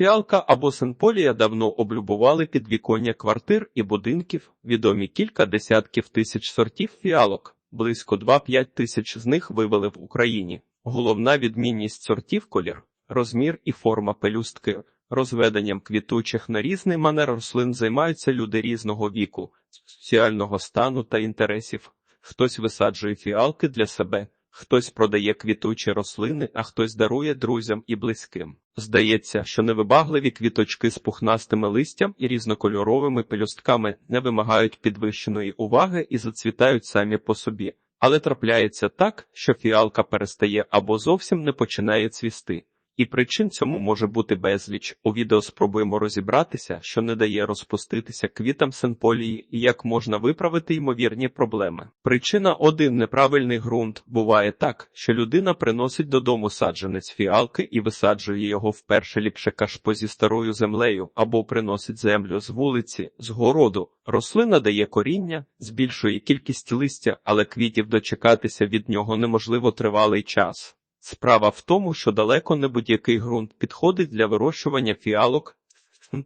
Фіалка або синполія давно облюбували підвіконня квартир і будинків, відомі кілька десятків тисяч сортів фіалок, близько 2-5 тисяч з них вивели в Україні. Головна відмінність сортів колір, розмір і форма пелюстки. Розведенням квітучих на різний манер рослин займаються люди різного віку, соціального стану та інтересів. Хтось висаджує фіалки для себе, хтось продає квітучі рослини, а хтось дарує друзям і близьким. Здається, що невибагливі квіточки з пухнастими листям і різнокольоровими пелюстками не вимагають підвищеної уваги і зацвітають самі по собі. Але трапляється так, що фіалка перестає або зовсім не починає цвісти. І причин цьому може бути безліч. У відео спробуємо розібратися, що не дає розпуститися квітам синполії і як можна виправити ймовірні проблеми. Причина один неправильний ґрунт. Буває так, що людина приносить додому саджанець фіалки і висаджує його вперше ліпше кашпо зі старою землею або приносить землю з вулиці, з городу. Рослина дає коріння, збільшує кількість листя, але квітів дочекатися від нього неможливо тривалий час. Справа в тому, що далеко не будь-який ґрунт підходить для вирощування фіалок.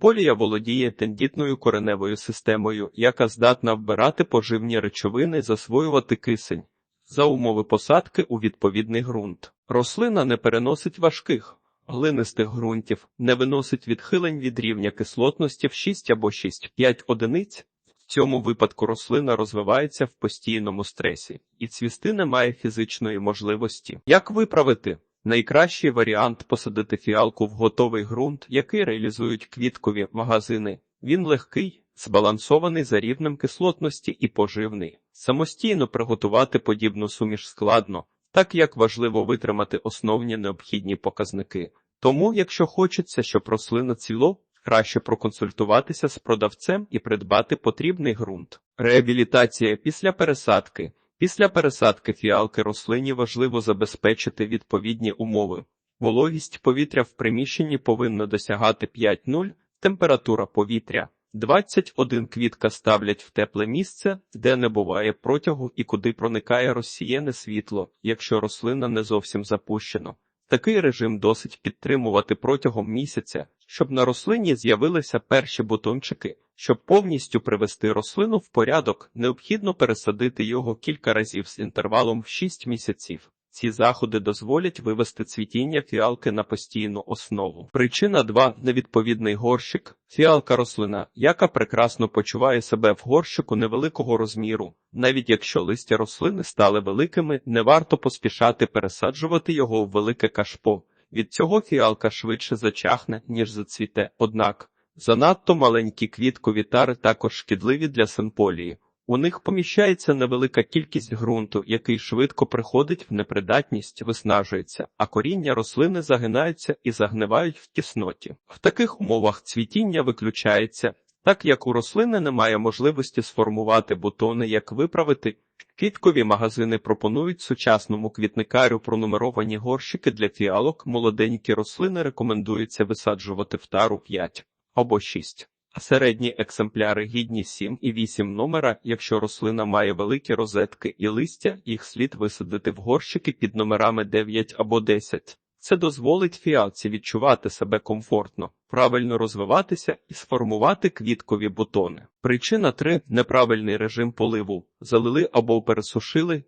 Полія володіє тендітною кореневою системою, яка здатна вбирати поживні речовини, засвоювати кисень за умови посадки у відповідний ґрунт. Рослина не переносить важких, глинистих ґрунтів, не виносить відхилень від рівня кислотності в 6 або 6-5 одиниць. Цьому випадку рослина розвивається в постійному стресі, і цвісти не має фізичної можливості. Як виправити? Найкращий варіант посадити фіалку в готовий ґрунт, який реалізують квіткові магазини. Він легкий, збалансований за рівнем кислотності і поживний. Самостійно приготувати подібну суміш складно, так як важливо витримати основні необхідні показники. Тому, якщо хочеться, щоб рослина цвіло, краще проконсультуватися з продавцем і придбати потрібний ґрунт. Реабілітація після пересадки. Після пересадки фіалки рослині важливо забезпечити відповідні умови. Вологість повітря в приміщенні повинна досягати 5,0, температура повітря. 21 квітка ставлять в тепле місце, де не буває протягу і куди проникає розсіяне світло, якщо рослина не зовсім запущена. Такий режим досить підтримувати протягом місяця, щоб на рослині з'явилися перші бутончики. Щоб повністю привести рослину в порядок, необхідно пересадити його кілька разів з інтервалом в 6 місяців. Ці заходи дозволять вивести цвітіння фіалки на постійну основу. Причина 2. невідповідний горщик. Фіалка рослина, яка прекрасно почуває себе в горщику невеликого розміру. Навіть якщо листя рослини стали великими, не варто поспішати пересаджувати його в велике кашпо. Від цього фіалка швидше зачахне, ніж зацвіте. Однак занадто маленькі квіткові тари також шкідливі для симполії. У них поміщається невелика кількість ґрунту, який швидко приходить в непридатність, виснажується, а коріння рослини загинаються і загнивають в тісноті. В таких умовах цвітіння виключається, так як у рослини немає можливості сформувати бутони, як виправити. Квіткові магазини пропонують сучасному квітникарю пронумеровані горщики для фіалок. Молоденькі рослини рекомендується висаджувати в тару 5 або 6 а середні екземпляри гідні 7 і 8 номера, якщо рослина має великі розетки і листя, їх слід висадити в горщики під номерами 9 або 10. Це дозволить фіалці відчувати себе комфортно, правильно розвиватися і сформувати квіткові бутони. Причина 3. неправильний режим поливу. Залили або пересушили,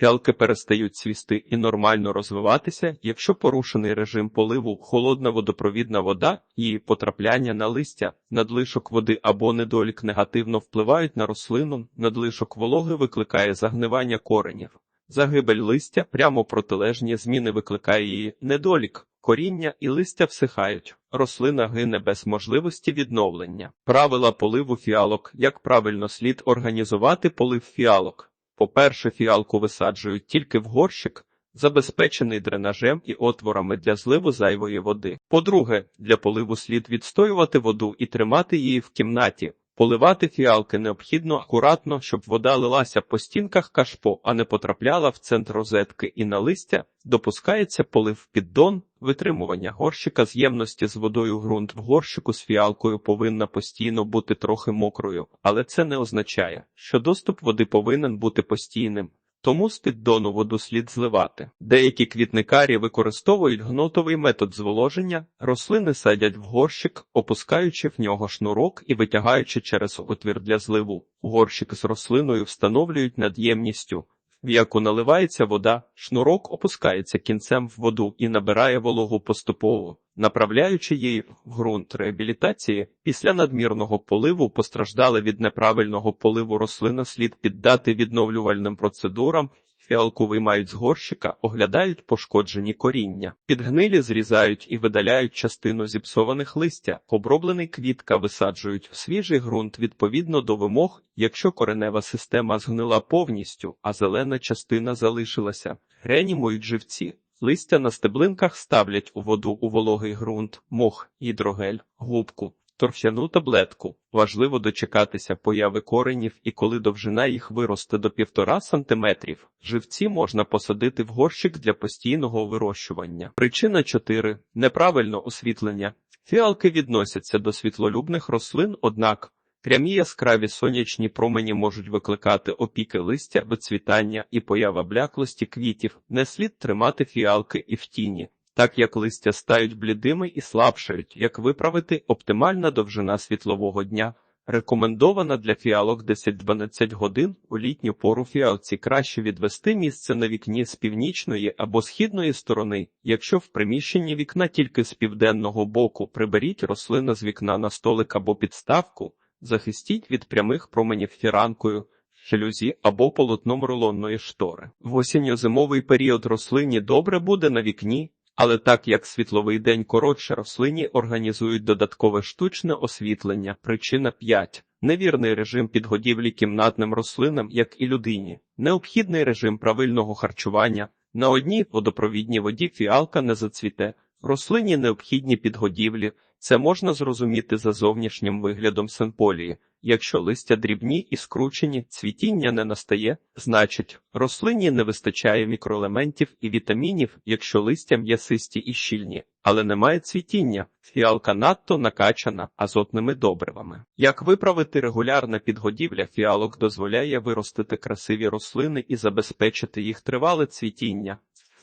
Фіалки перестають цвісти і нормально розвиватися, якщо порушений режим поливу, холодна водопровідна вода, її потрапляння на листя, надлишок води або недолік негативно впливають на рослину, надлишок вологи викликає загнивання коренів. Загибель листя прямо протилежні зміни викликає її недолік, коріння і листя всихають. Рослина гине без можливості відновлення. Правила поливу фіалок. Як правильно слід організувати полив фіалок? По-перше, фіалку висаджують тільки в горщик, забезпечений дренажем і отворами для зливу зайвої води. По-друге, для поливу слід відстоювати воду і тримати її в кімнаті. Поливати фіалки необхідно акуратно, щоб вода лилася по стінках кашпо, а не потрапляла в центр розетки і на листя. Допускається полив піддон, витримування горщика з ємності з водою ґрунт в горщику з фіалкою повинна постійно бути трохи мокрою, але це не означає, що доступ води повинен бути постійним. Тому з піддону воду слід зливати. Деякі квітникарі використовують гнотовий метод зволоження, рослини садять в горщик, опускаючи в нього шнурок і витягаючи через отвір для зливу. Горщик з рослиною встановлюють над ємністю, в яку наливається вода, шнурок опускається кінцем в воду і набирає вологу поступово, направляючи її в ґрунт реабілітації. Після надмірного поливу постраждали від неправильного поливу рослина слід піддати відновлювальним процедурам. Фіалку виймають з горщика, оглядають пошкоджені коріння, підгнилі зрізають і видаляють частину зіпсованих листя, оброблений квітка висаджують в свіжий ґрунт відповідно до вимог, якщо коренева система згнила повністю, а зелена частина залишилася. Реанімують живці. Листя на стеблинках ставлять у воду у вологий ґрунт, мох, гідрогель, губку, торфяну таблетку. Важливо дочекатися появи коренів і коли довжина їх виросте до півтора сантиметрів, живці можна посадити в горщик для постійного вирощування. Причина 4. Неправильне освітлення. Фіалки відносяться до світлолюбних рослин, однак прямі яскраві сонячні промені можуть викликати опіки листя, вицвітання і поява бляклості квітів. Не слід тримати фіалки і в тіні так як листя стають блідими і слабшають, як виправити оптимальна довжина світлового дня. Рекомендована для фіалок 10-12 годин у літню пору фіалці краще відвести місце на вікні з північної або східної сторони. Якщо в приміщенні вікна тільки з південного боку, приберіть рослину з вікна на столик або підставку, захистіть від прямих променів фіранкою, жалюзі або полотном рулонної штори. В осінньо-зимовий період рослині добре буде на вікні. Але так як світловий день коротше рослині організують додаткове штучне освітлення, причина 5. Невірний режим підгодівлі кімнатним рослинам, як і людині, необхідний режим правильного харчування. На одній водопровідній воді фіалка не зацвіте, рослині необхідні підгодівлі. Це можна зрозуміти за зовнішнім виглядом сенполії. Якщо листя дрібні і скручені, цвітіння не настає, значить, рослині не вистачає мікроелементів і вітамінів, якщо листя м'ясисті і щільні, але немає цвітіння, фіалка надто накачана азотними добривами. Як виправити регулярна підгодівля фіалок дозволяє виростити красиві рослини і забезпечити їх тривале цвітіння.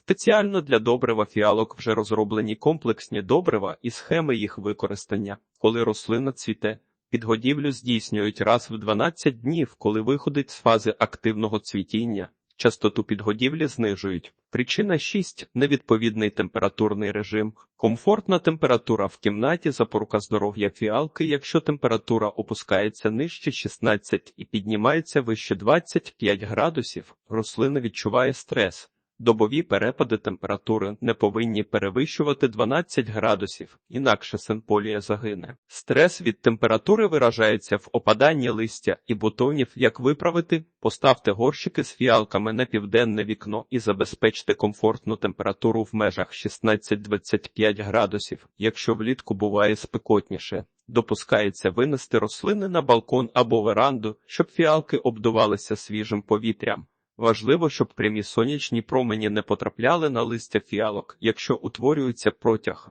Спеціально для добрива фіалок вже розроблені комплексні добрива і схеми їх використання, коли рослина цвіте. Підгодівлю здійснюють раз в 12 днів, коли виходить з фази активного цвітіння. Частоту підгодівлі знижують. Причина 6. невідповідний температурний режим. Комфортна температура в кімнаті запорука здоров'я фіалки, якщо температура опускається нижче 16 і піднімається вище 25 градусів, рослина відчуває стрес. Добові перепади температури не повинні перевищувати 12 градусів, інакше сенполія загине. Стрес від температури виражається в опаданні листя і бутонів. Як виправити, поставте горщики з фіалками на південне вікно і забезпечте комфортну температуру в межах 16-25 градусів, якщо влітку буває спекотніше. Допускається винести рослини на балкон або веранду, щоб фіалки обдувалися свіжим повітрям. Важливо, щоб прямі сонячні промені не потрапляли на листя фіалок, якщо утворюється протяг.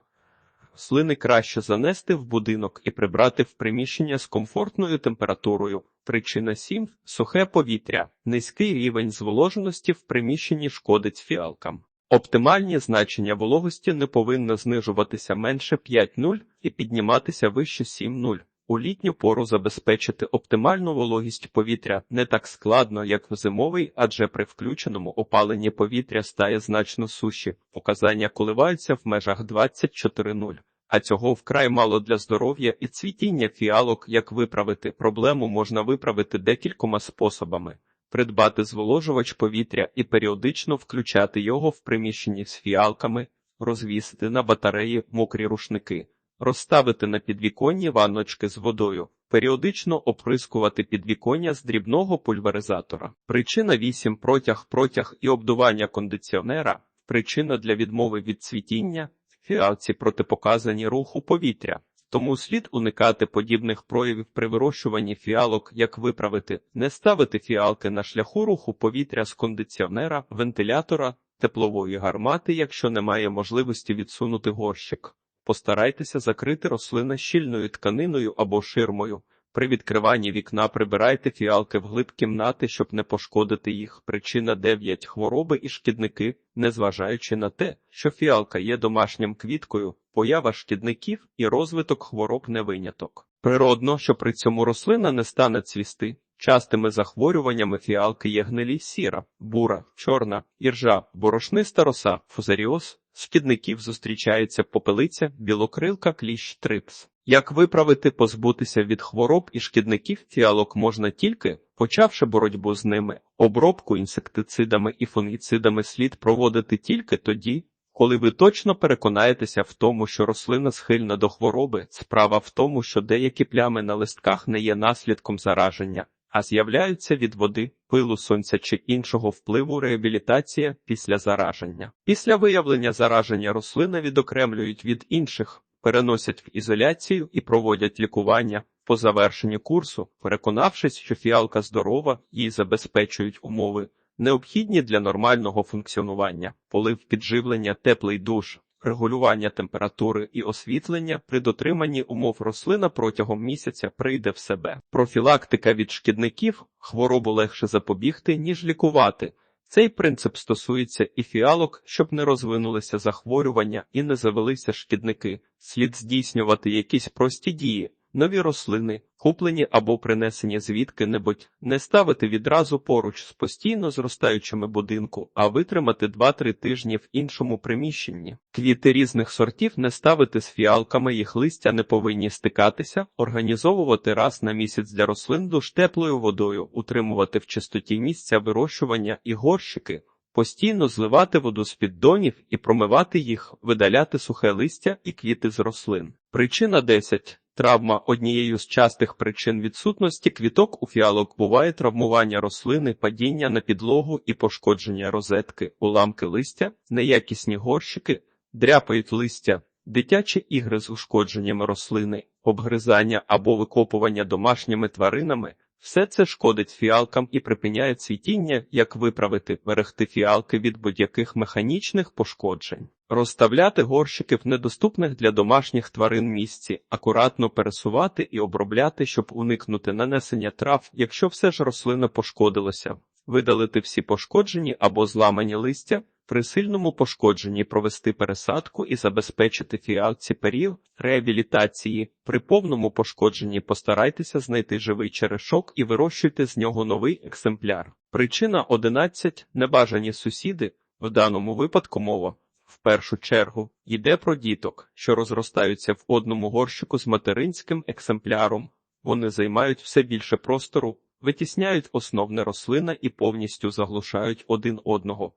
Слини краще занести в будинок і прибрати в приміщення з комфортною температурою. Причина 7. сухе повітря, низький рівень зволоженості в приміщенні шкодить фіалкам. Оптимальні значення вологості не повинно знижуватися менше 5,0 і підніматися вище 7,0. У літню пору забезпечити оптимальну вологість повітря не так складно, як в зимовий, адже при включеному опаленні повітря стає значно суші. Показання коливаються в межах 24.0. А цього вкрай мало для здоров'я і цвітіння фіалок, як виправити проблему можна виправити декількома способами: придбати зволожувач повітря і періодично включати його в приміщенні з фіалками, розвісити на батареї мокрі рушники розставити на підвіконні ванночки з водою, періодично оприскувати підвіконня з дрібного пульверизатора. Причина 8. протяг протяг і обдування кондиціонера, причина для відмови від цвітіння, фіалці протипоказані руху повітря. Тому слід уникати подібних проявів при вирощуванні фіалок, як виправити, не ставити фіалки на шляху руху повітря з кондиціонера, вентилятора, теплової гармати, якщо немає можливості відсунути горщик. Постарайтеся закрити рослини щільною тканиною або ширмою. При відкриванні вікна прибирайте фіалки вглиб кімнати, щоб не пошкодити їх. Причина 9. Хвороби і шкідники, незважаючи на те, що фіалка є домашнім квіткою, поява шкідників і розвиток хвороб не виняток. Природно, що при цьому рослина не стане цвісти. Частими захворюваннями фіалки є гнилі сіра, бура, чорна, іржа, борошниста роса, фузаріоз, шкідників зустрічається попелиця, білокрилка, кліщ, трипс. Як виправити позбутися від хвороб і шкідників фіалок можна тільки, почавши боротьбу з ними, обробку інсектицидами і фунгіцидами слід проводити тільки тоді, коли ви точно переконаєтеся в тому, що рослина схильна до хвороби, справа в тому, що деякі плями на листках не є наслідком зараження, а з'являються від води, пилу сонця чи іншого впливу реабілітація після зараження. Після виявлення зараження рослини відокремлюють від інших, переносять в ізоляцію і проводять лікування. По завершенні курсу, переконавшись, що фіалка здорова, їй забезпечують умови, необхідні для нормального функціонування, полив підживлення, теплий душ, регулювання температури і освітлення при дотриманні умов рослина протягом місяця прийде в себе. Профілактика від шкідників хворобу легше запобігти, ніж лікувати. Цей принцип стосується і фіалок, щоб не розвинулися захворювання і не завелися шкідники. Слід здійснювати якісь прості дії, нові рослини, куплені або принесені звідки-небудь, не ставити відразу поруч з постійно зростаючими будинку, а витримати 2-3 тижні в іншому приміщенні. Квіти різних сортів не ставити з фіалками, їх листя не повинні стикатися, організовувати раз на місяць для рослин душ теплою водою, утримувати в чистоті місця вирощування і горщики. Постійно зливати воду з піддонів і промивати їх, видаляти сухе листя і квіти з рослин. Причина 10. Травма однією з частих причин відсутності квіток у фіалок. Буває травмування рослини, падіння на підлогу і пошкодження розетки, уламки листя, неякісні горщики, дряпають листя, дитячі ігри з ушкодженнями рослини, обгризання або викопування домашніми тваринами. Все це шкодить фіалкам і припиняє цвітіння, як виправити, берегти фіалки від будь-яких механічних пошкоджень, розставляти горщики в недоступних для домашніх тварин місці, акуратно пересувати і обробляти, щоб уникнути нанесення трав, якщо все ж рослина пошкодилася, видалити всі пошкоджені або зламані листя. При сильному пошкодженні провести пересадку і забезпечити фіалці період реабілітації. При повному пошкодженні постарайтеся знайти живий черешок і вирощуйте з нього новий екземпляр. Причина 11. Небажані сусіди, в даному випадку мова. В першу чергу йде про діток, що розростаються в одному горщику з материнським екземпляром. Вони займають все більше простору, витісняють основне рослина і повністю заглушають один одного.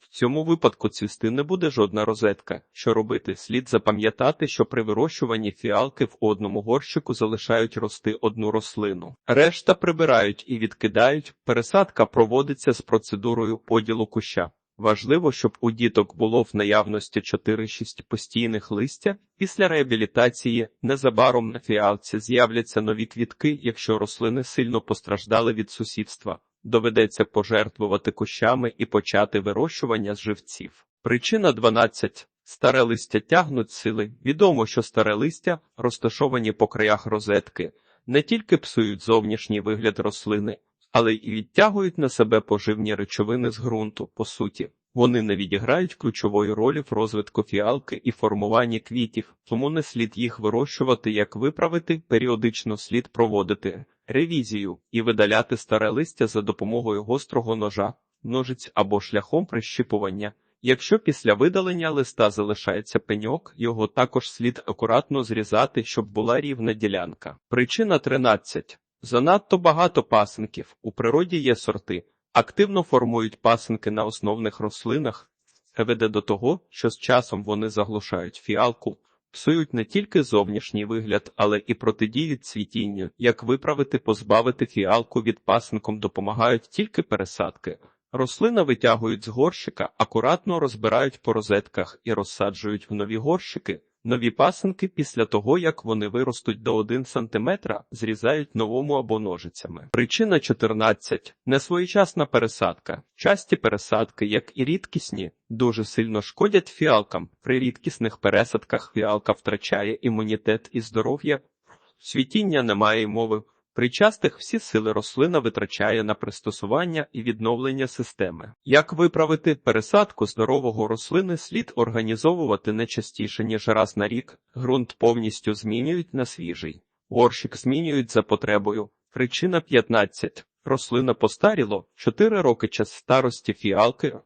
В цьому випадку цвісти не буде жодна розетка. Що робити? Слід запам'ятати, що при вирощуванні фіалки в одному горщику залишають рости одну рослину. Решта прибирають і відкидають. Пересадка проводиться з процедурою поділу куща. Важливо, щоб у діток було в наявності 4-6 постійних листя. Після реабілітації незабаром на фіалці з'являться нові квітки, якщо рослини сильно постраждали від сусідства. Доведеться пожертвувати кущами і почати вирощування з живців. Причина 12. Старе листя тягнуть сили. Відомо, що старе листя, розташовані по краях розетки, не тільки псують зовнішній вигляд рослини, але й відтягують на себе поживні речовини з ґрунту. По суті, вони не відіграють ключової ролі в розвитку фіалки і формуванні квітів, тому не слід їх вирощувати, як виправити, періодично слід проводити ревізію і видаляти старе листя за допомогою гострого ножа, ножиць або шляхом прищіпування. Якщо після видалення листа залишається пеньок, його також слід акуратно зрізати, щоб була рівна ділянка. Причина 13. Занадто багато пасинків. У природі є сорти, активно формують пасинки на основних рослинах, веде до того, що з часом вони заглушають фіалку, псують не тільки зовнішній вигляд, але і протидіють цвітінню. Як виправити, позбавити фіалку від пасинком допомагають тільки пересадки. Рослина витягують з горщика, акуратно розбирають по розетках і розсаджують в нові горщики. Нові пасинки після того, як вони виростуть до 1 см, зрізають новому або ножицями. Причина 14. Несвоєчасна пересадка. Часті пересадки, як і рідкісні, дуже сильно шкодять фіалкам. При рідкісних пересадках фіалка втрачає імунітет і здоров'я. Світіння немає мови. При частих всі сили рослина витрачає на пристосування і відновлення системи. Як виправити пересадку здорового рослини слід організовувати не частіше, ніж раз на рік. Ґрунт повністю змінюють на свіжий. Горщик змінюють за потребою. Причина 15. Рослина постаріло 4 роки час старості фіалки.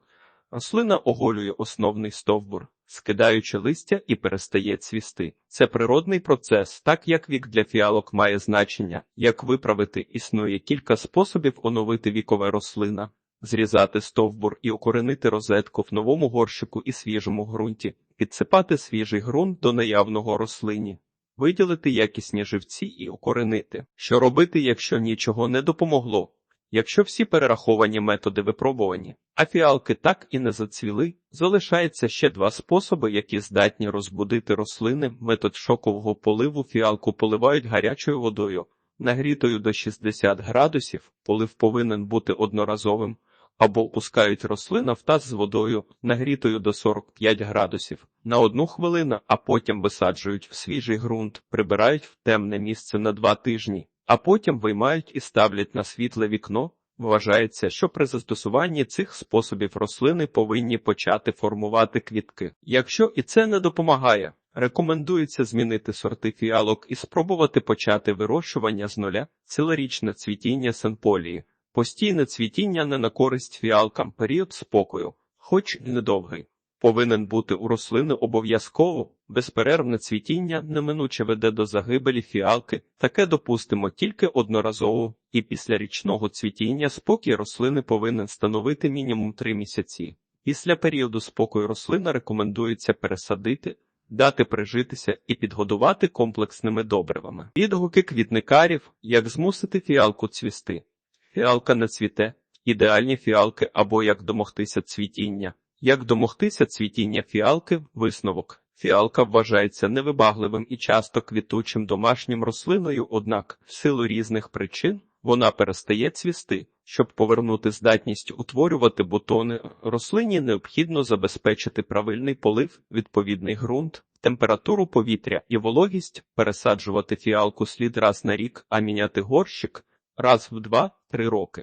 Рослина оголює основний стовбур, скидаючи листя і перестає цвісти. Це природний процес, так як вік для фіалок має значення. Як виправити, існує кілька способів оновити вікове рослина, зрізати стовбур і укоренити розетку в новому горщику і свіжому ґрунті, підсипати свіжий ґрунт до наявного рослині. Виділити якісні живці і укоренити. Що робити, якщо нічого не допомогло? Якщо всі перераховані методи випробувані, а фіалки так і не зацвіли, залишається ще два способи, які здатні розбудити рослини. Метод шокового поливу. Фіалку поливають гарячою водою, нагрітою до 60 градусів, полив повинен бути одноразовим, або опускають рослина в таз з водою, нагрітою до 45 градусів, на одну хвилину, а потім висаджують в свіжий ґрунт, прибирають в темне місце на два тижні а потім виймають і ставлять на світле вікно. Вважається, що при застосуванні цих способів рослини повинні почати формувати квітки. Якщо і це не допомагає, рекомендується змінити сорти фіалок і спробувати почати вирощування з нуля, цілорічне цвітіння сенполії, постійне цвітіння не на користь фіалкам, період спокою, хоч і недовгий. Повинен бути у рослини обов'язково безперервне цвітіння неминуче веде до загибелі фіалки. Таке допустимо тільки одноразово, і після річного цвітіння спокій рослини повинен становити мінімум 3 місяці. Після періоду спокою рослина рекомендується пересадити, дати прижитися і підгодувати комплексними добривами. Відгуки квітникарів, як змусити фіалку цвісти. Фіалка не цвіте, ідеальні фіалки або як домогтися цвітіння. Як домогтися цвітіння фіалки, висновок. Фіалка вважається невибагливим і часто квітучим домашнім рослиною, однак, в силу різних причин, вона перестає цвісти. Щоб повернути здатність утворювати бутони, рослині необхідно забезпечити правильний полив, відповідний ґрунт, температуру повітря і вологість, пересаджувати фіалку слід раз на рік, а міняти горщик раз в 2-3 роки.